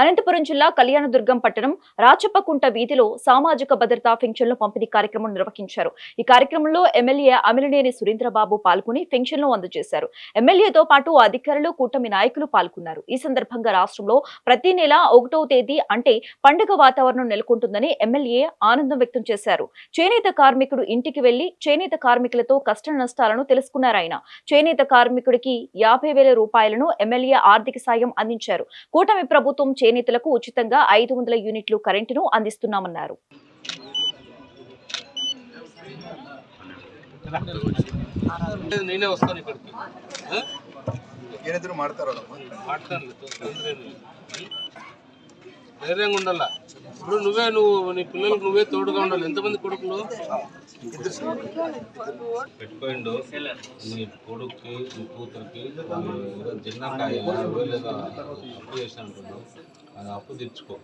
అనంతపురం జిల్లా కళ్యాణదుర్గం పట్టణం రాచప్పకుంట వీధిలో సామాజిక భద్రతా ఫెన్షన్ల పంపిణీ కార్యక్రమం నిర్వహించారు. ఈ కార్యక్రమంలో ఎమ్మెల్యే అమిలినేని సురేంద్రబాబు పాల్గొని ఫెన్షన్లు అందజేశారు. ఎమ్మెల్యేతో పాటు అధికారులు కూటమి నాయకులు పాల్గొన్నారు. ఈ సందర్భంగా రాష్ట్రంలో ప్రతి నెల ఒకటో తేదీ అంటే పండుగ వాతావరణం నెలకొంటుందని ఎమ్మెల్యే ఆనందం వ్యక్తం చేశారు. చేనేత కార్మికుడు ఇంటికి వెళ్ళి చేనేత కార్మికులతో కష్ట నష్టాలను తెలుసుకున్నారు ఆయన. చేనేత కార్మికుడికి యాభై వేల రూపాయలను ఎమ్మెల్యే ఆర్థిక సాయం అందించారు. కూటమి ప్రభుత్వం చేనేతలకు ఉచితంగా ఐదు వందల యూనిట్లు కరెంటును అందిస్తున్నామన్నారు. నేనే వస్తాను ఇక్కడికి. ధైర్యంగా ఉండాలా? ఇప్పుడు నువ్వే నువ్వు నీ పిల్లలకు నువ్వే తోడుగా ఉండాలి. ఎంతమంది కొడుకులు? పెట్టుకోండు. నీ కొడుక్కి నీ కూతురికి అప్పు చేసి అంటున్నావు అది అప్పు తెచ్చుకో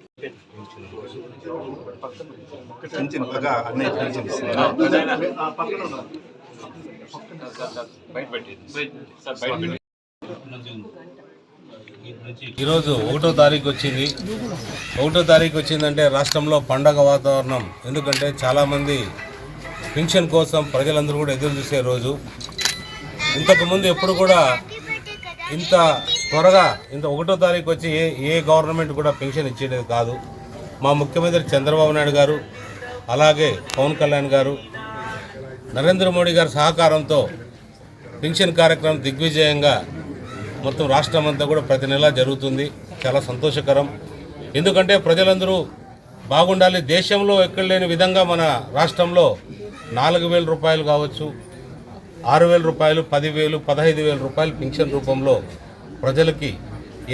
ఇస్తున్నారు ఈరోజు ఒకటో తారీఖు వచ్చింది. ఒకటో తారీఖు వచ్చిందంటే రాష్ట్రంలో పండగ వాతావరణం. ఎందుకంటే చాలామంది పెన్షన్ కోసం ప్రజలందరూ కూడా ఎదురు చూసే రోజు. ఇంతకుముందు ఎప్పుడు కూడా ఇంత త్వరగా ఇంత ఒకటో తారీఖు వచ్చి ఏ ఏ గవర్నమెంట్ కూడా పెన్షన్ ఇచ్చేది కాదు. మా ముఖ్యమంత్రి చంద్రబాబు నాయుడు గారు అలాగే పవన్ కళ్యాణ్ గారు నరేంద్ర మోడీ గారి సహకారంతో పెన్షన్ కార్యక్రమం దిగ్విజయంగా మొత్తం రాష్ట్రం అంతా కూడా ప్రతి నెలా జరుగుతుంది. చాలా సంతోషకరం. ఎందుకంటే ప్రజలందరూ బాగుండాలి. దేశంలో ఎక్కడ లేని విధంగా మన రాష్ట్రంలో నాలుగు వేల రూపాయలు కావచ్చు ఆరు వేల రూపాయలు పదివేలు పదహైదు వేల రూపాయలు పింఛన్ రూపంలో ప్రజలకి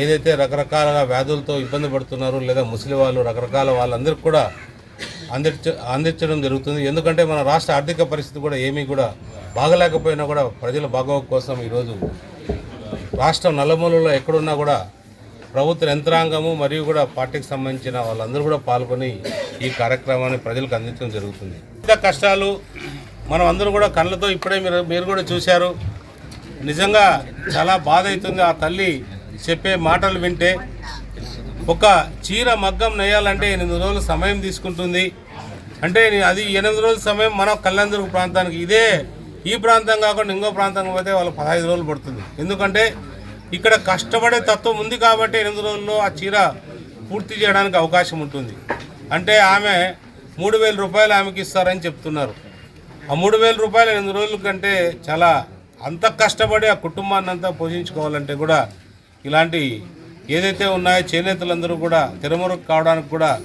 ఏదైతే రకరకాల వ్యాధులతో ఇబ్బంది పడుతున్నారో లేదా ముసలి వాళ్ళు రకరకాల వాళ్ళందరికీ కూడా అందించ అందించడం జరుగుతుంది. ఎందుకంటే మన రాష్ట్ర ఆర్థిక పరిస్థితి కూడా ఏమీ కూడా బాగలేకపోయినా కూడా ప్రజల బాగోగు కోసం ఈరోజు రాష్ట్రం నలుమూలలో ఎక్కడున్నా కూడా ప్రభుత్వ యంత్రాంగము మరియు కూడా పార్టీకి సంబంధించిన వాళ్ళందరూ కూడా పాల్గొని ఈ కార్యక్రమాన్ని ప్రజలకు అందించడం జరుగుతుంది. ఇంత కష్టాలు మనం అందరూ కూడా కళ్ళతో ఇప్పుడే మీరు మీరు కూడా చూశారు. నిజంగా చాలా బాధ అవుతుంది ఆ తల్లి చెప్పే మాటలు వింటే. ఒక చీర మగ్గం నేయాలంటే ఎనిమిది రోజులు సమయం తీసుకుంటుంది. అంటే అది ఎనిమిది రోజుల సమయం మన కళ్యాణదుర్గ ప్రాంతానికి. ఇదే ఈ ప్రాంతం కాకుండా ఇంకో ప్రాంతం పోతే వాళ్ళు పదహైదు రోజులు పడుతుంది. ఎందుకంటే ఇక్కడ కష్టపడే తత్వం ఉంది కాబట్టి ఎనిమిది రోజుల్లో ఆ చీర పూర్తి చేయడానికి అవకాశం ఉంటుంది. అంటే ఆమె మూడు వేల రూపాయలు ఆమెకి ఇస్తారని చెప్తున్నారు. ఆ మూడు వేల రూపాయలు ఎనిమిది రోజుల కంటే చాలా అంత కష్టపడి ఆ కుటుంబాన్ని అంతా పోషించుకోవాలంటే కూడా ఇలాంటి ఏదైతే ఉన్నాయో చేనేతలందరూ కూడా తిరుమరకు కావడానికి కూడా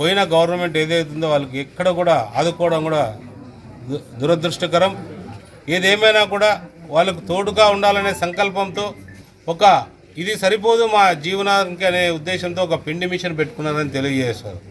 పోయిన గవర్నమెంట్ ఏదైతుందో ఉందో వాళ్ళకి ఎక్కడ కూడా ఆదుకోవడం కూడా దు- దురదృష్టకరం. ఏదేమైనా కూడా వాళ్ళకు తోడుగా ఉండాలనే సంకల్పంతో ఒక ఇది సరిపోదు మా జీవనానికి అనే ఉద్దేశంతో ఒక పిండి మిషన్ పెట్టుకున్నారని తెలియజేశారు.